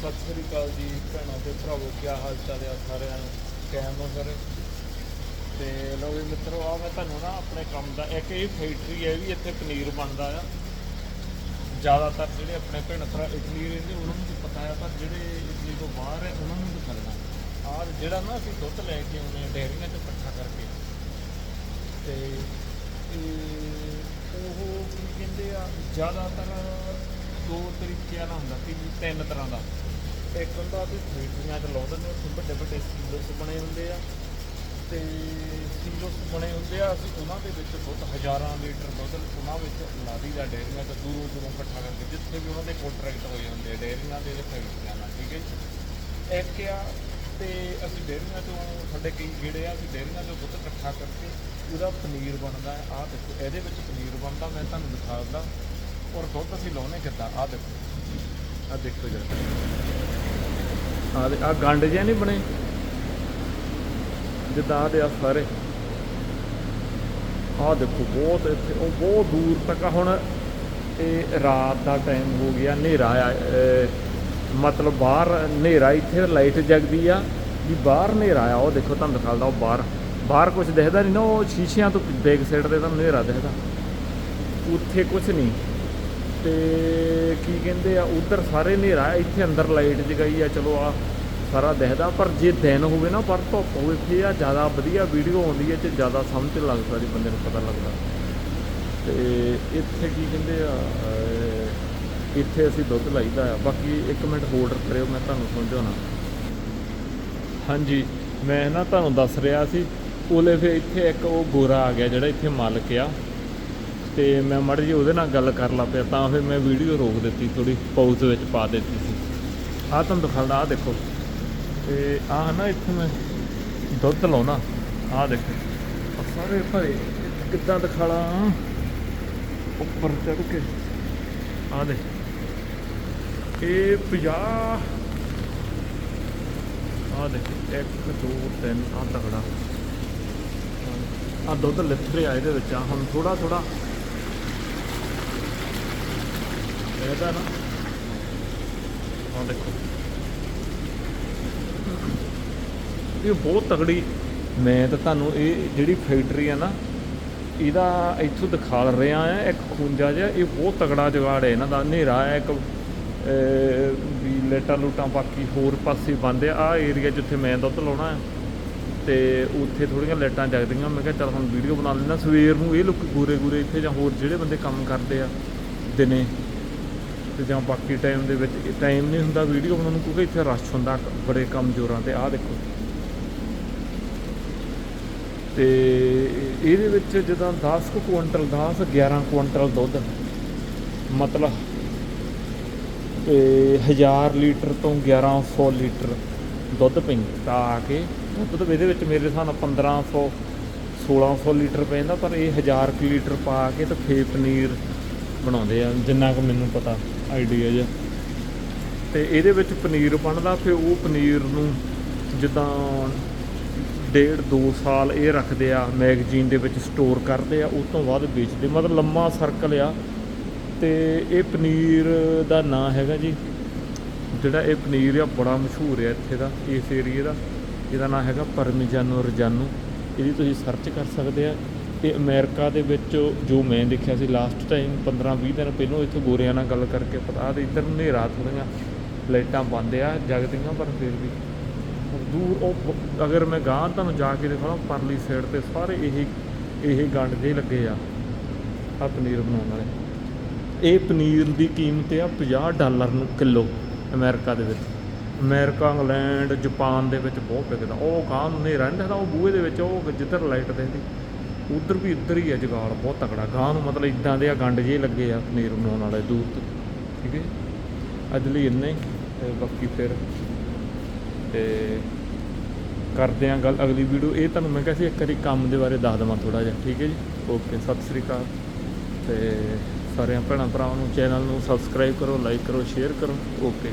ਸਤਿ ਸ੍ਰੀ ਅਕਾਲ ਜੀ ਭੈਣਾਂ ਤੇ ਭਰਾਵੋ ਕੀ ਹਾਲ ਚਾਲ ਆ ਸਾਰਿਆਂ ਨੂੰ? ਕਾਇਮ ਹੋ ਸਾਰੇ? ਤੇ ਲੋ ਵੀ ਮਿੱਤਰੋ ਆ ਮੈਂ ਤੁਹਾਨੂੰ ਨਾ ਆਪਣੇ ਕੰਮ ਦਾ, ਇੱਕ ਇਹ ਫੈਕਟਰੀ ਹੈ ਵੀ ਇੱਥੇ ਪਨੀਰ ਬਣਦਾ ਆ। ਜ਼ਿਆਦਾਤਰ ਜਿਹੜੇ ਆਪਣੇ ਭੈਣ ਭਰਾ ਇਟਲੀ ਰਹਿੰਦੇ ਉਹਨਾਂ ਨੂੰ ਤਾਂ ਪਤਾ ਆ, ਪਰ ਜਿਹੜੇ ਇਟਲੀ ਤੋਂ ਬਾਹਰ ਹੈ, ਉਹਨਾਂ ਨੂੰ ਤਾਂ ਕਰਨਾ। ਆ ਜਿਹੜਾ ਨਾ ਅਸੀਂ ਦੁੱਧ ਲੈ ਕੇ ਆਉਂਦੇ ਆ ਡੇਅਰੀਆਂ 'ਚ ਇਕੱਠਾ ਕਰਕੇ। ਤੇ ਉਹ ਕੀ ਕਹਿੰਦੇ ਆ, ਜ਼ਿਆਦਾਤਰ ਦੋ ਤਰੀਕਿਆਂ ਨਾਲ ਹੁੰਦਾ ਕਿ ਤਿੰਨ ਤਰ੍ਹਾਂ ਦਾ। ਇੱਕ ਹੁੰਦਾ ਵੀ ਫੈਕਟਰੀਆਂ 'ਚ ਲਾਉਂਦੇ ਨੇ ਉੱਥੇ ਵੱਡੇ ਵੱਡੇ ਸੀਲੋਸ ਬਣੇ ਹੁੰਦੇ ਆ। ਤੇ ਸੀਲੋਸ ਬਣੇ ਹੁੰਦੇ ਆ, ਅਸੀਂ ਉਹਨਾਂ ਦੇ ਵਿੱਚ ਦੁੱਧ ਹਜ਼ਾਰਾਂ ਲੀਟਰ ਦੁੱਧ ਉਹਨਾਂ ਵਿੱਚ ਲਾ ਦਈਦਾ ਡੇਅਰੀਆਂ ਤੋਂ ਦੂਰੋਂ ਦੂਰੋਂ ਇਕੱਠਾ ਕਰਕੇ, ਜਿੱਥੇ ਵੀ ਉਹਨਾਂ ਦੇ ਕੰਟਰੈਕਟ ਹੋਏ ਹੁੰਦੇ ਆ ਡੇਅਰੀਆਂ ਦੇ ਫੈਕਟਰੀਆਂ ਨਾਲ, ਠੀਕ ਹੈ ਜੀ। ਇੱਕ ਆ, ਤੇ ਅਸੀਂ ਡੇਅਰੀਆਂ ਤੋਂ ਸਾਡੇ ਕਈ ਜਿਹੜੇ ਆ, ਅਸੀਂ ਡੇਅਰੀਆਂ ਤੋਂ ਦੁੱਧ ਇਕੱਠਾ ਕਰਕੇ ਉਹਦਾ ਪਨੀਰ ਬਣਦਾ ਹੈ। ਆਹ ਦੇਖੋ, ਇਹਦੇ ਵਿੱਚ ਪਨੀਰ ਬਣਦਾ, ਮੈਂ ਤੁਹਾਨੂੰ ਦਿਖਾ ਦਿੰਦਾ। ਔਰ ਦੁੱਧ ਅਸੀਂ ਲਾਉਨੇ ਕਿੱਦਾਂ? ਆਹ ਦੇਖੋ। ਆਹ ਦੇਖੋ ਜਰਾ ਆਹ ਆ ਗੰਡ ਜਿਹਾ ਨਹੀਂ ਬਣੇ? ਜਿੱਦਾਂ ਆਹ ਦੇ ਆ ਸਾਰੇ। ਆਹ ਦੇਖੋ, ਬਹੁਤ ਇੱਥੇ ਉਹ ਬਹੁਤ ਦੂਰ ਤੱਕ ਹੁਣ। ਇਹ ਰਾਤ ਦਾ ਟਾਈਮ ਹੋ ਗਿਆ, ਹਨੇਰਾ ਆ ਮਤਲਬ ਬਾਹਰ ਹਨੇਰਾ, ਇੱਥੇ ਲਾਈਟ ਜਗਦੀ ਆ ਵੀ ਬਾਹਰ ਹਨੇਰਾ ਆ। ਉਹ ਦੇਖੋ, ਤੁਹਾਨੂੰ ਦਿਖਾਉਂਦਾ ਉਹ ਬਾਹਰ। ਬਾਹਰ ਕੁਝ ਦਿਖਦਾ ਨਹੀਂ ਨਾ, ਉਹ ਸ਼ੀਸ਼ਿਆਂ ਤੋਂ ਬੈਕ ਸਾਈਡ ਤੇ ਤੁਹਾਨੂੰ ਹਨੇਰਾ ਦਿਖਦਾ। ਉੱਥੇ ਕੁਝ ਨਹੀਂ। ਤੇ ਕੀ ਕਹਿੰਦੇ ਆ, ਉਧਰ ਸਾਰੇ ਹਨੇਰਾ ਇੱਥੇ ਅੰਦਰ ਲਾਈਟ ਜਗਾਈ ਆ, ਚਲੋ ਆ ਸਾਰਾ ਦਿਖਦਾ, ਪਰ ਜੇ ਦਿਨ ਹੋਵੇ ਨਾ, ਪਰ ਧੁੱਪ ਹੋਵੇ, ਫੇਰ ਆ ਜ਼ਿਆਦਾ ਵਧੀਆ ਵੀਡੀਓ ਆਉਂਦੀ ਹੈ, ਤੇ ਜ਼ਿਆਦਾ ਸਮਝ ਲੱਗਦਾ ਜੀ, ਬੰਦੇ ਨੂੰ ਪਤਾ ਲੱਗਦਾ। ਤੇ ਇੱਥੇ ਕੀ ਕਹਿੰਦੇ ਆ ਇੱਥੇ ਅਸੀਂ ਦੁੱਧ ਲਾਈਦਾ ਆ। ਬਾਕੀ 1 ਮਿੰਟ ਹੋਲਡ ਕਰਿਓ, ਮੈਂ ਤੁਹਾਨੂੰ ਸਮਝਾਉਣਾ। ਹਾਂਜੀ, ਮੈਂ ਨਾ ਤੁਹਾਨੂੰ ਦੱਸ ਰਿਹਾ ਸੀ ਉਹਲੇ ਫੇ ਇੱਥੇ ਇੱਕ ਉਹ ਗੋਰਾ ਆ ਗਿਆ, ਜਿਹੜਾ ਇੱਥੇ ਮਾਲਕ ਆ। ਤੇ ਮੈਂ ਮੜ ਜੀ ਉਹਦੇ ਨਾਲ ਗੱਲ ਕਰ ਲਾ ਪਿਆ, ਤਾਂ ਫਿਰ ਮੈਂ ਵੀਡੀਓ ਰੋਕ ਦਿੱਤੀ ਥੋੜੀ ਪਾਉਜ਼ ਵਿੱਚ ਪਾ ਦਿੱਤੀ ਸੀ। ਆਹ ਤੁਹਾਨੂੰ ਦਿਖਾਉਂਦਾ ਆਹ ਦੇਖੋ। ਤੇ ਆਹ ਨਾ ਇੱਥੇ ਮੈਂ ਦੁੱਧ ਲਾਉਣਾ, ਆਹ ਦੇਖੋ। ਆਹ ਸਾਰੇ ਭਰੇ, ਕਿੱਦਾਂ ਦਿਖਾਲਾ ਉੱਪਰ ਚੜ ਕੇ। ਆਹ ਦੇ ਇਹ 50 ਆਹ ਦੇਖ 1 2 3 ਆਹ ਤਗੜਾ ਆਹ ਦੁੱਧ ਲਿਥ ਰਿਹਾ ਇਹਦੇ ਵਿੱਚ ਆ ਹੁਣ ਥੋੜਾ ਥੋੜਾ ਇਹਦਾ ਨਾ ਆਹ ਦੇਖੋ ਇਹ ਬਹੁਤ ਤਗੜੀ ਮੈਂ ਤਾਂ ਤੁਹਾਨੂੰ ਇਹ ਜਿਹੜੀ ਫੈਕਟਰੀ ਆ ਨਾ, ਇਹਦਾ ਇੱਥੋਂ ਦਿਖਾ ਰਿਹਾ ਆ, ਇੱਕ ਖੂੰਜਾ ਜਿਹਾ। ਇਹ ਬਹੁਤ ਤਗੜਾ ਜਗਾੜ ਹੈ ਇਹਨਾਂ ਦਾ। ਹਨੇਰਾ ਹੈ ਇੱਕ ਵੀ ਲੇਟਾਂ ਲੂਟਾਂ ਬਾਕੀ ਹੋਰ ਪਾਸੇ ਬੰਦ ਆ। ਆਹ ਏਰੀਆ ਜਿੱਥੇ ਮੈਂ ਦੁੱਧ ਲਾਉਣਾ ਹੈ ਤੇ ਉੱਥੇ ਥੋੜੀਆਂ ਲਾਈਟਾਂ ਜਗਦੀਆਂ। ਮੈਂ ਕਿਹਾ ਚੱਲ ਹੁਣ ਵੀਡੀਓ ਬਣਾ ਲੈਣਾ ਸਵੇਰ ਨੂੰ ਇਹ ਲੋਕ ਗੂਰੇ ਗੂਰੇ ਇੱਥੇ ਜਾਂ ਹੋਰ ਜਿਹੜੇ ਬੰਦੇ ਕੰਮ ਕਰਦੇ ਆ, ਦਿਨੇ। ਤੇ ਜਾਂ ਬਾਕੀ ਟਾਈਮ ਦੇ ਵਿੱਚ ਟਾਈਮ ਨਹੀਂ ਹੁੰਦਾ ਵੀਡੀਓ ਬਣਾਉਣ ਨੂੰ, ਕਿਉਂਕਿ ਇੱਥੇ ਰਸ਼ ਹੁੰਦਾ ਬੜੇ ਕੰਮ ਜ਼ੋਰਾਂ ਤੇ, ਆਹ ਦੇਖੋ। ਤੇ ਇਹਦੇ ਵਿੱਚ ਜਦੋਂ 10 ਕੁ ਕੁਇੰਟਲ 10 11 ਕੁਇੰਟਲ ਦੁੱਧ, ਮਤਲਬ ਤੇ 1000 ਲੀਟਰ ਤੋਂ 1100 ਲੀਟਰ ਦੁੱਧ ਪੈਂਦਾ ਆ ਕੇ ਦੁੱਧ ਤਾਂ ਇਹਦੇ ਵਿੱਚ ਮੇਰੇ ਹਿਸਾਬ ਨਾਲ 1500 1600 ਲੀਟਰ ਪੈਂਦਾ, ਪਰ ਇਹ 1000 ਕੁ ਲੀਟਰ ਪਾ ਕੇ ਤੇ ਫੇ ਪਨੀਰ ਬਣਾਉਂਦੇ ਆ, ਜਿੰਨਾ ਕੁ ਮੈਨੂੰ ਪਤਾ ਆਈਡੀਆ ਜਿਹਾ। ਤੇ ਇਹਦੇ ਵਿੱਚ ਪਨੀਰ ਬਣਦਾ, ਫਿਰ ਉਹ ਪਨੀਰ ਨੂੰ ਜਿੱਦਾਂ ਡੇਢ 2 ਸਾਲ ਇਹ ਰੱਖਦੇ ਆ, ਮੈਗਜ਼ੀਨ ਦੇ ਵਿੱਚ ਸਟੋਰ ਕਰਦੇ ਆ, ਉਸ ਤੋਂ ਬਾਅਦ ਵੇਚਦੇ। ਮਤਲਬ ਲੰਮਾ ਸਰਕਲ ਆ। ਤੇ ਇਹ ਪਨੀਰ ਦਾ ਨਾਂ ਹੈਗਾ ਜੀ, ਜਿਹੜਾ ਇਹ ਪਨੀਰ ਆ, ਬੜਾ ਮਸ਼ਹੂਰ ਆ ਇੱਥੇ ਦਾ, ਇਸ ਏਰੀਏ ਦਾ। ਇਹਦਾ ਨਾਂ ਹੈਗਾ ਪਰਮਿਜਾਨੋ ਰਜਾਨੋ ਇਹਦੀ ਤੁਸੀਂ ਸਰਚ ਕਰ ਸਕਦੇ ਆ। ਤੇ ਅਮਰੀਕਾ ਦੇ ਵਿੱਚ ਜੋ ਮੈਂ ਦੇਖਿਆ ਸੀ ਲਾਸਟ ਟਾਈਮ 15-20 ਦਿਨ ਪਹਿਲਾਂ ਇੱਥੇ ਗੋਰਿਆਂ ਨਾਲ ਗੱਲ ਕਰਕੇ ਪਤਾ ਤੇ ਇੱਧਰ ਹਨੇਰਾ ਥੋੜ੍ਹੀਆਂ ਲਾਈਟਾਂ ਬੰਦ ਆ ਜਗਦੀਆਂ ਪਰ ਫਿਰ ਵੀ। ਦੂਰ ਉਹ ਬ- ਅਗਰ ਮੈਂ ਗਾਂ ਤੁਹਾਨੂੰ ਜਾ ਕੇ ਦਿਖਾਵਾਂ ਪਰਲੀ ਸਾਈਡ ਤੇ ਸਾਰੇ ਇਹ ਇਹ ਗੰਡ ਜੇ ਲੱਗੇ ਆ ਆ ਪਨੀਰ ਬਣਾਉਣ ਵਾਲੇ। ਇਹ ਪਨੀਰ ਦੀ ਕੀਮਤ ਆ 50 ਡਾਲਰ ਨੂੰ ਕਿਲੋ ਅਮਰੀਕਾ ਦੇ ਵਿੱਚ। ਅਮਰੀਕਾ, ਇੰਗਲੈਂਡ, ਜਾਪਾਨ ਦੇ ਵਿੱਚ ਬਹੁਤ ਵਿਕਦਾ। ਉਹ ਗਾਂ ਨੂੰ ਹਨੇਰਾ ਨਹੀਂ ਦਿਖਦਾ, ਉਹ ਬੂਹੇ ਦੇ ਵਿੱਚ, ਉਹ ਜਿੱਧਰ ਲਾਈਟ ਦਿੰਦੀ ਉਧਰ ਵੀ ਇੱਧਰ ਹੀ ਆ ਜਗਾੜ, ਬਹੁਤ ਤਕੜਾ। ਗਾਂ ਨੂੰ ਮਤਲਬ ਇਦਾਂ ਦੇ ਆ ਗੰਡ ਜੇ ਲੱਗੇ ਆ ਪਨੀਰ ਬਣਾਉਣ ਵਾਲੇ, ਦੂਰ ਤੋਂ। ਠੀਕ ਹੈ ਜੀ। ਅੱਜ ਲਈ ਇੰਨੇ ਹੀ, ਤੇ ਬਾਕੀ ਫਿਰ ਤੇ ਕਰਦੇ ਆਂ ਗੱਲ ਅਗਲੀ ਵੀਡੀਓ। ਇਹ ਤੁਹਾਨੂੰ ਮੈਂ ਕਿਹਾ ਸੀ, ਇੱਕ ਵਾਰੀ ਕੰਮ ਦੇ ਬਾਰੇ ਦੱਸ ਦਵਾਂ ਥੋੜਾ ਜਿਹਾ। ਠੀਕ ਹੈ ਜੀ? ਓਕੇ, ਸਤਿ ਸ੍ਰੀ ਅਕਾਲ। ਤੇ ਸਾਰਿਆਂ ਭੈਣਾਂ ਭਰਾਵਾਂ ਨੂੰ, ਚੈਨਲ ਨੂੰ ਸਬਸਕ੍ਰਾਈਬ ਕਰੋ ਲਾਈਕ ਕਰੋ ਸ਼ੇਅਰ ਕਰੋ। ਓਕੇ।